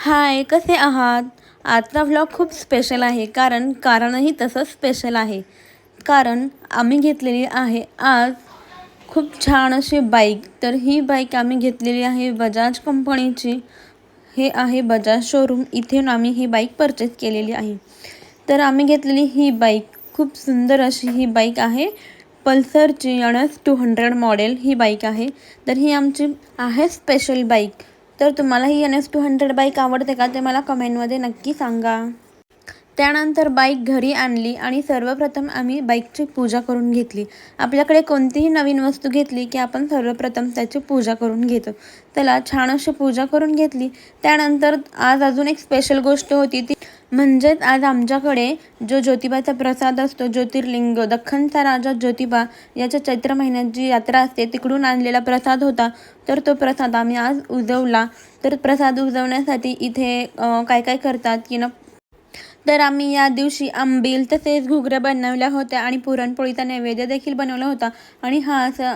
हाय कसे आहात? आजचा व्लॉग खूप स्पेशल आहे कारण कारणही तसंच स्पेशल आहे. कारण आम्ही घेतलेली आहे आज खूप छान अशी बाईक तर ही बाईक आम्ही घेतलेली आहे बजाज कंपनीची हे आहे बजाज शोरूम इथून आम्ही ही बाईक परचेस केलेली आहे. तर आम्ही घेतलेली ही बाईक खूप सुंदर अशी ही बाईक आहे. पल्सरची N S two hundred model ही बाईक आहे. तर ही आमची आहे स्पेशल बाईक तर तुम्हाला ही N S two hundred bike आवडते का ते मला कमेंटमध्ये नक्की सांगा. त्यानंतर बाईक घरी आणली आणि सर्वप्रथम आम्ही बाईकची पूजा करून घेतली. आपल्याकडे कोणतीही नवीन वस्तू घेतली की आपण सर्वप्रथम त्याची पूजा करून घेतो. त्याला छान अशी पूजा करून घेतली. त्यानंतर आज अजून एक स्पेशल गोष्ट होती ती म्हणजेच आज आमच्याकडे जो ज्योतिबाचा प्रसाद असतो ज्योतिर्लिंग दख्खनचा राजा ज्योतिबा याच्या चैत्र महिन्यात जी यात्रा असते. तिकडून आणलेला प्रसाद होता. तर तो प्रसाद आम्ही आज उजवला. तर प्रसाद उजवण्यासाठी इथे काय काय करतात की ना तर आम्ही या दिवशी आंबील तसेच घुगऱ्या बनवल्या होत्या आणि पुरणपोळीचा नैवेद्य देखील बनवला होता. आणि हा असा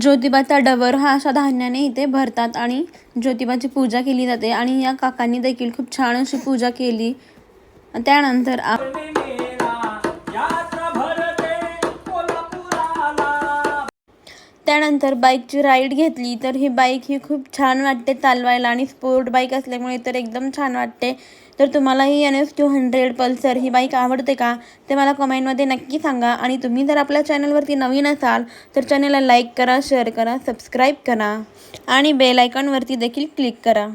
ज्योतिबाचा डवर हा अशा धान्याने इथे भरतात आणि ज्योतिबाची पूजा केली जाते. आणि या काकांनी देखील खूप छान अशी पूजा केली. त्यानंतर त्यानंतर बाईकची राईड घेतली तर ही बाईक ही खूप छान वाटते चालवायला आणि स्पोर्ट बाईक असल्यामुळे तर एकदम छान वाटते. तर तुम्हाला ही N S two hundred Pulsar ही बाईक आवडते का? ते मला कमेंटमध्ये नक्की सांगा. आणि तुम्ही जर आपल्या चॅनलवरती नवीन असाल तर चॅनलला लाईक करा शेअर करा सबस्क्राईब करा. आणि बेल आयकॉनवरती देखील क्लिक करा.